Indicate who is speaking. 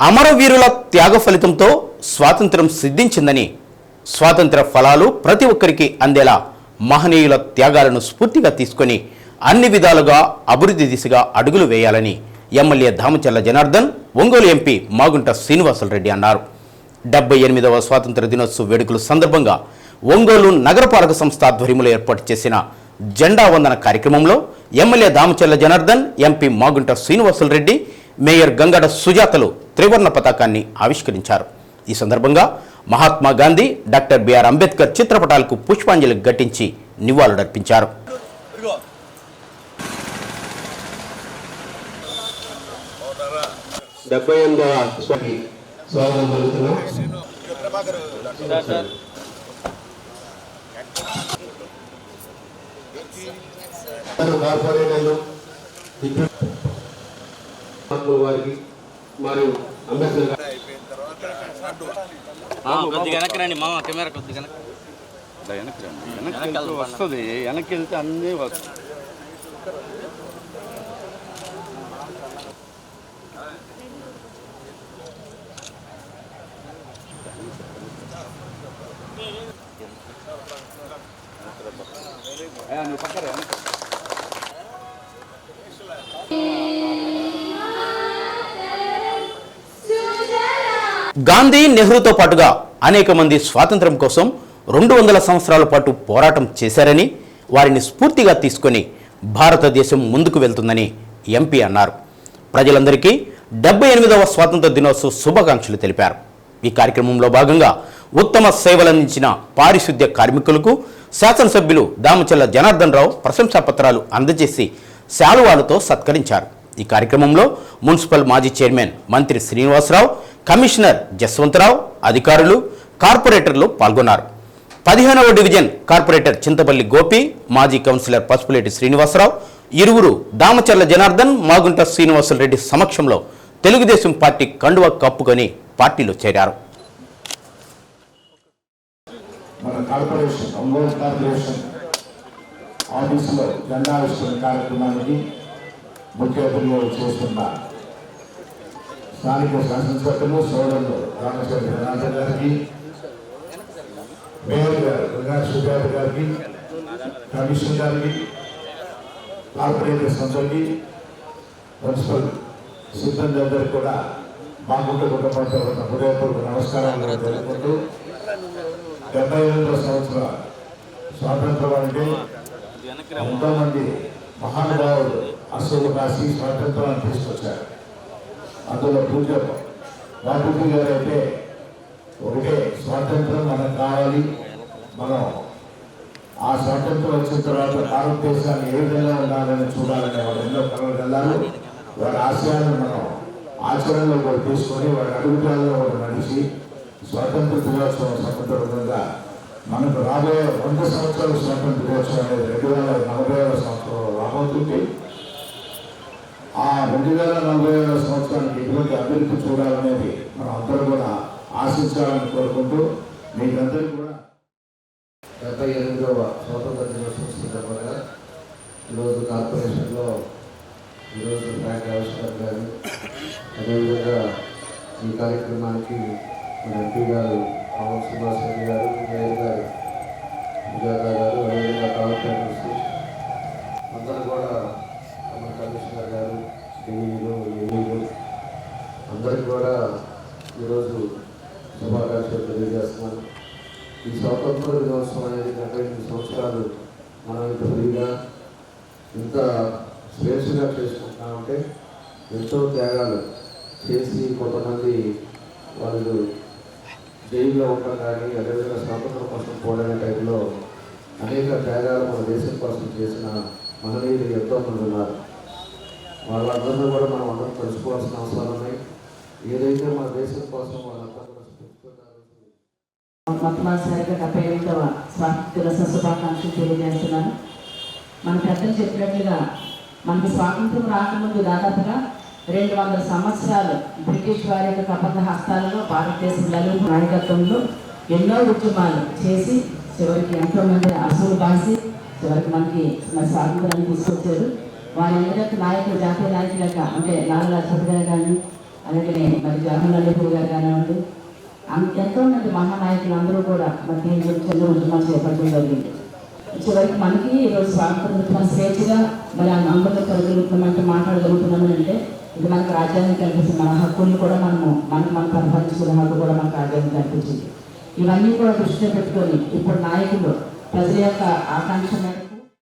Speaker 1: అమరవీరుల త్యాగ ఫలితంతో స్వాతంత్రం సిద్ధించిందని స్వాతంత్ర ఫలాలు ప్రతి ఒక్కరికి అందేలా మహనీయుల త్యాగాలను స్ఫూర్తిగా తీసుకొని అన్ని విధాలుగా అభివృద్ధి దిశగా అడుగులు వేయాలని ఎమ్మెల్యే దామచల్ల జనార్దన్ ఒంగోలు ఎంపీ మాగుంట శ్రీనివాసులరెడ్డి అన్నారు. డెబ్బై ఎనిమిదవ స్వాతంత్ర దినోత్సవ వేడుకల సందర్భంగా ఒంగోలు నగరపాలక సంస్థ ఆధ్వర్యంలో ఏర్పాటు చేసిన జెండా వందన కార్యక్రమంలో MLA Damacharla Janardhan MP Magunta Srinivasulu Reddy mayor Gangada సుజాతలు త్రివర్ణ పతాకాన్ని ఆవిష్కరించారు. ఈ సందర్భంగా Mahatma Gandhi doctor B R Ambedkar చిత్రపటాలకు పుష్పాంజలి ఘటించి నివాళులర్పించారు.
Speaker 2: డెబ్బై ఎనిమిదవ స్వామి స్వాగతం పలుకుతున్నాం. కార్పొరేటర్లు వారికి మరియు అంబేద్కర్
Speaker 3: కొద్దిగా వెనక్కి మామ కెమెరా కొద్దిగా వెనక్కి.
Speaker 4: రండి. వెనక్కి వస్తుంది. వెనక్కి వెళ్తే అన్నీ వస్తాయి ఏ, నువ్వు పక్కన
Speaker 1: గాంధీ నెహ్రూతో పాటుగా అనేక మంది స్వాతంత్రం కోసం రెండు వందల సంవత్సరాల పాటు పోరాటం చేశారని వారిని స్ఫూర్తిగా తీసుకొని భారతదేశం ముందుకు వెళ్తుందని ఎంపీ అన్నారు. ప్రజలందరికీ డెబ్బై ఎనిమిదవ స్వాతంత్ర దినోత్సవ శుభాకాంక్షలు తెలిపారు. ఈ కార్యక్రమంలో భాగంగా ఉత్తమ సేవలందించిన పారిశుద్ధ్య కార్మికులకు శాసనసభ్యులు దామచల్ల జనార్దన్ రావు ప్రశంసా పత్రాలు అందజేసి శాలువాలతో సత్కరించారు. ఈ కార్యక్రమంలో మున్సిపల్ మాజీ చైర్మన్ మంత్రి శ్రీనివాసరావు కమిషనర్ జస్వంతరావు అధికారులు కార్పొరేటర్లు పాల్గొన్నారు. పదిహేనవ డివిజన్ కార్పొరేటర్ చింతపల్లి గోపి మాజీ కౌన్సిలర్ పసుపులేటి శ్రీనివాసరావు ఇరువురు దామచర్ల జనార్దన్ మాగుంట శ్రీనివాసులరెడ్డి సమక్షంలో తెలుగుదేశం పార్టీ కండువ కప్పుకొని పార్టీలో చేరారు.
Speaker 5: మన కార్పొరేషన్ ఒంగోలు కార్పొరేషన్ ఆఫీసులో కార్యక్రమానికి ముఖ్య అతిథిగా చేస్తున్నారు స్థానిక శాసనసభ్యులు సోదరులు రామచంద్ర జనార్దన్ గారికి మేయర్ గారు గంగా సుజాత గారికి కమిషనర్ గారికి కార్పొరేటర్ సంస్థకి మున్సిపల్ సిబ్బంది అందరికీ కూడా మా గుండె కుటుంబంతో ఉన్న హృదయపూర్వక నమస్కారాలు తెలుపుకుంటూ డెబ్బై ఎనిమిదవ సంవత్సర స్వాతంత్రం అంటే ఎంతో మహానుభావులు అసలు కాసి స్వాతంత్రాన్ని తీసుకొచ్చారు. అందులో పూజ బాపూజీ గారు అయితే ఒకటే స్వాతంత్రం మనకు కావాలి. మనం ఆ స్వాతంత్రం వచ్చిన తర్వాత భారతదేశాన్ని ఏ విధంగా ఉండాలని చూడాలని వాడు ఎన్నో కలలు వెళ్ళారు వారి ఆశయాలను మనం ఆచరణలో కూడా తీసుకొని వారి అడుగుజాలలో కూడా నడిచి స్వాతంత్ర దినోత్సవం సందర్భంగా మనకు రాబోయే వంద సంవత్సరాల స్వాతంత్ర దినోత్సవం అనేది రెండు వేల నలభై సంవత్సరంలో రాబోతుంది. ఆ రెండు వేల నలభై ఏళ్ళ సంవత్సరానికి ఎటువంటి అభివృద్ధి చూడాలనేది మనం అందరూ కూడా ఆశించాలని కోరుకుంటూ మీకందరికీ కూడా
Speaker 2: డెబ్బై ఎనిమిదవ స్వాతంత్ర దినోత్సవం సందర్భంగా ఈరోజు కార్పొరేషన్లో ఈరోజు ఫ్లాగ్ ఆవిష్కరణ గారు అదేవిధంగా ఈ కార్యక్రమానికి మన ఎంపీ గారు పవన్ శ్రీనివాస్ రెడ్డి గారు మేయర్ గారు సుజాత గారు అదేవిధంగా కార్పొరేటర్స్ అందరూ కూడా మన కమిషనర్ గారు డిఈలు ఏఈలు అందరికీ కూడా ఈరోజు శుభాకాంక్షలు తెలియజేస్తున్నాను. ఈ స్వాతంత్ర దినోత్సవం అనేది డెబ్బై ఎనిమిది సంవత్సరాలు మనం ఇంత ఫ్రీగా ఇంత స్వేచ్ఛగా చేసుకుంటున్నామంటే ఎంతో త్యాగాలు చేసి కొంతమంది వాళ్ళు జైల్లో ఉండడం కానీ అదేవిధంగా స్వాతంత్రం కోసం పోరాడే టైంలో అనేక త్యాగాలు మన దేశం కోసం చేసిన మహనీయులు ఎంతో మంది ఉన్నారు. వాళ్ళందరినీ కూడా మనం అందరం తెలుసుకోవాల్సిన అవసరాలు ఉన్నాయి. ఏదైతే మన దేశం కోసం వాళ్ళ
Speaker 6: మొట్టమొదటిసారిగా డెబ్బై ఎనిమిదవ స్వాతంత్ర శుభాకాంక్షలు తెలియజేస్తున్నాను. మన పెద్దలు చెప్పినట్లుగా మనకి స్వాతంత్రం రాకముందు దాదాపుగా రెండు వందల సంవత్సరాలు బ్రిటిష్ వారి యొక్క కపట హస్తాలలో భారతదేశం లలిత నాయకత్వంలో ఎన్నో ఉద్యమాలు చేసి చివరికి ఎంతో మంది అసలు బాసి చివరికి మనకి మన స్వాతంత్రాన్ని తీసుకొచ్చారు. వారి అందరి నాయకులు జాతీయ నాయకులుగా అంటే లాల్ లజపత్ గారు కానీ అలాగే మరి జవహర్లాల్ నెహ్రూ గారు కానివ్వండి ఎంతో మంది మహానాయకులు అందరూ కూడా మరి దీని గురించి ఎన్నో ఉద్యమాలు చేపట్టడం జరిగింది. చివరికి మనకి ఈరోజు స్వాతంత్రం స్వేచ్ఛగా మరి అందరిలో కలుగుతున్నామంటే మాట్లాడగలుగుతున్నామని అంటే ఇది మనకు రాజ్యాంగం కల్పిస్తుంది మన హక్కుల్ని కూడా మనము మనకు మనం పరిపాలించుకునే హక్కు కూడా మనకు రాజ్యాంగం కల్పించింది. ఇవన్నీ కూడా దృష్టిలో పెట్టుకొని ఇప్పుడు నాయకులు ప్రజల యొక్క ఆకాంక్ష మేరకు